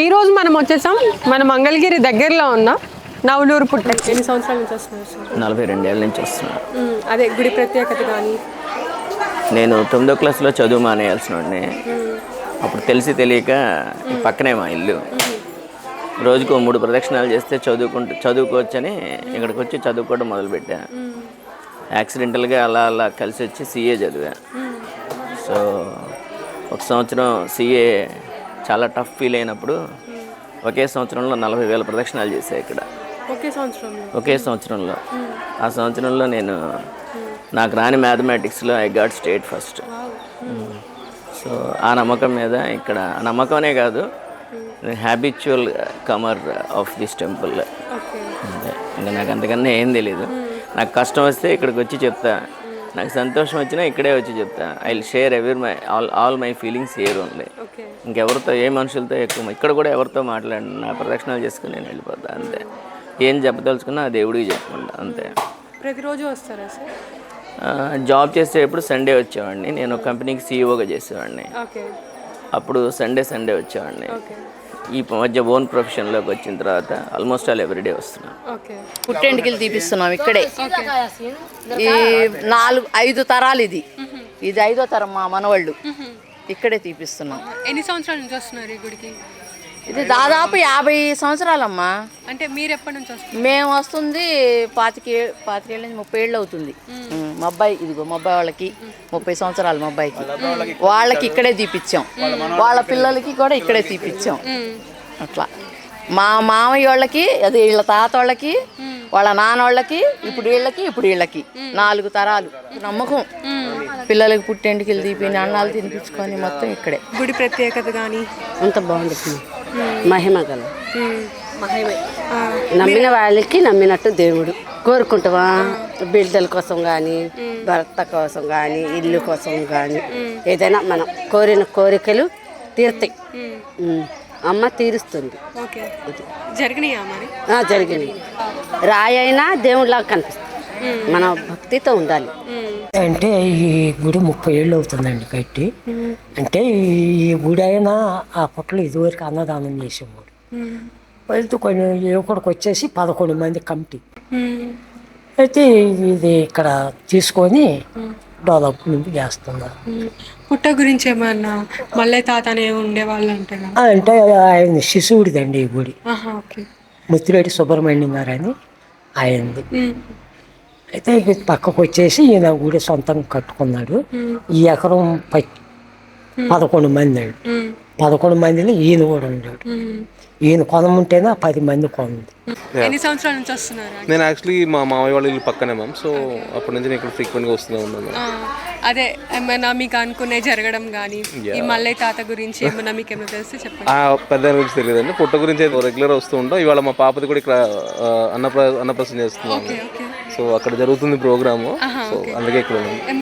ఈ రోజు మనం వచ్చేసాం మన మంగళగిరి దగ్గరలో ఉన్న నవలూరు పుట్ట. ఎన్ని సంవత్సరాల నుంచి వస్తున్నారు నలభై రెండేళ్ళ నుంచి వస్తున్నాను. అదే గుడి ప్రత్యేకత కానీ? నేను తొమ్మిదో క్లాస్లో చదువు మానేయాల్సిన వాడిని. అప్పుడు తెలిసి తెలియక పక్కనే మా ఇల్లు. రోజుకు మూడు ప్రదక్షిణాలు చేస్తే చదువుకుంటూ చదువుకోవచ్చని ఇక్కడికి వచ్చి చదువుకోవడం మొదలుపెట్టా. యాక్సిడెంటల్గా అలా అలా కలిసి వచ్చి సీఏ చదివా. సో ఒక సంవత్సరం సీఏ చాలా టఫ్ ఫీల్ అయినప్పుడు ఒకే సంవత్సరంలో నలభై వేల ప్రదక్షిణాలు చేశా ఇక్కడ. ఒకే సంవత్సరంలో? ఒకే సంవత్సరంలో. ఆ సంవత్సరంలో నేను నాకు రాని మ్యాథమెటిక్స్లో I got state first. So ఆ నమ్మకం మీద ఇక్కడ నమ్మకమే కాదు habitual comer of this temple ఇంకా నాకు అంతకన్నా ఏం తెలీదు. నాకు కష్టం వస్తే ఇక్కడికి వచ్చి చెప్తా. నాకు సంతోషం వచ్చినా ఇక్కడే వచ్చి చెప్తా. ఐ షేర్ ఎవరి my all all my feelings here only okay ఇంకెవరితో ఏ మనుషులతో ఎక్కువ ఇక్కడ కూడా ఎవరితో మాట్లాడిన. నా ప్రదక్షిణాలు చేసుకుని నేను వెళ్ళిపోతా అంతే. ఏం చెప్పదలుచుకున్నా దేవుడికి చెప్పుకుంటా అంతే. ప్రతిరోజు వస్తారా సార్? జాబ్ చేసేటప్పుడు సండే వచ్చేవాడిని. నేను కంపెనీకి సీఈఓగా చేసేవాడిని. ఓకే అప్పుడు సండే సండే వచ్చేవాడిని. ఈ మధ్య ఓన్ ప్రొఫెషన్లోకి వచ్చిన తర్వాత ఆల్మోస్ట్ ఆల్ ఎవ్రీడే వస్తున్నాను ఓకే. పుట్టెంటికలు తీపిస్తున్నాం ఇక్కడే. ఈ నాలుగు ఐదు తరాలు ఇది. ఇది ఐదో తరం మా మనవాళ్ళు. ఇక్కడే తీపిస్తున్నాం. ఎన్ని సంవత్సరాల నుంచి వస్తున్నారు ఈ గుడికి? ఇది దాదాపు యాభై సంవత్సరాలమ్మా. అంటే మీరు ఎప్పటి నుంచి వస్తున్నారు? మేము వస్తుంది పాతికే పాతికేళ్ళ నుంచి ముప్పై ఏళ్ళు అవుతుంది. మా అబ్బాయి ఇదిగో మా అబ్బాయి వాళ్ళకి ముప్పై సంవత్సరాలు మా అబ్బాయికి. వాళ్ళకి ఇక్కడే తీపిచ్చాం. వాళ్ళ పిల్లలకి కూడా ఇక్కడే తీపిచ్చాం. అట్లా. మా మామయ్య వాళ్ళకి అదే వీళ్ళ తాత వాళ్ళకి వాళ్ళ నాన్న వాళ్ళకి ఇప్పుడు వీళ్ళకి ఇప్పుడు వీళ్ళకి. నాలుగు తరాలు. నమ్మకం. పిల్లలకి పుట్టెంటికి తీపి అన్నాలు తినిపించుకొని మొత్తం ఇక్కడే. గుడి ప్రత్యేకత కానీ అంత బాగుంటుంది. మహిమ గల. నమ్మిన వాళ్ళకి నమ్మినట్టు దేవుడు కోరుకుంటావా? బిడ్డల కోసం కానీ భర్త కోసం కానీ ఇల్లు కోసం కానీ ఏదైనా మనం కోరిన కోరికలు తీరుతాయి. అమ్మ తీరుస్తుంది. ఓకే. జరిగినాయా మరి? ఆ, జరిగింది రాయి అయినా దేవుడిలాగా కనిపిస్తుంది. మన భక్తితో ఉండాలి. అంటే ఈ గుడి ముప్పై ఏళ్ళు అవుతుందండి కట్టి. అంటే ఈ గుడి అయినా ఆ పుట్టలో ఇదివరకు అన్నదానం చేసేవాడు. వెళ్తూ కొన్ని యువకుడికి వచ్చేసి పదకొండు మంది కమిటీ. అయితే ఇది ఇక్కడ తీసుకొని డెవలప్మెంట్ చేస్తున్నారు. పుట్ట గురించి ఏమన్నా మల్లయ్య తాత ఉండేవాళ్ళు అంటే అంటే ఆయన శిశువుడిదండి ఈ గుడి. ముత్తిరెడ్డి సుబ్రహ్మణ్యం గారు అని ఆయనది. అయితే ఇక పక్కకు వచ్చేసి ఈయన గుడి సొంతంగా కట్టుకున్నాడు. ఈ ఎకరం పై పదకొండు మంది అండి. పదకొండు మందిలో ఈయన కూడా ఉన్నాడు. ఈయన కొనముంటేనే పది మంది కొంది ఎన్ని సంవత్సరాల నుంచి వస్తున్నారు నేను యాక్చువల్లీ మా మామయ్య వాళ్ళ ఇల్లు పక్కనే మ్యామ్ సో అప్పటి నుంచి నేను ఇక్కడ ఫ్రీక్వెంట్గా వస్తూనే ఉన్నాను అదే ఏమైనా మీకు అనుకునే జరగడం కానీ ఈ మల్లయ్య తాత గురించి ఏమైనా మీకు ఏమైనా తెలిస్తే చెప్పండి. ఆ పెద్ద గురించి తెలియదండి. పుట్ట గురించి రెగ్యులర్ వస్తూ ఉంటాం ఇవాళ మా పాపది కూడా ఇక్కడ అన్నప్ర అన్నప్రసన్న చేస్తున్నాము ఓకే సో అక్కడ జరుగుతుంది ప్రోగ్రాము. సో అందుకే ఇక్కడ ఉన్నాం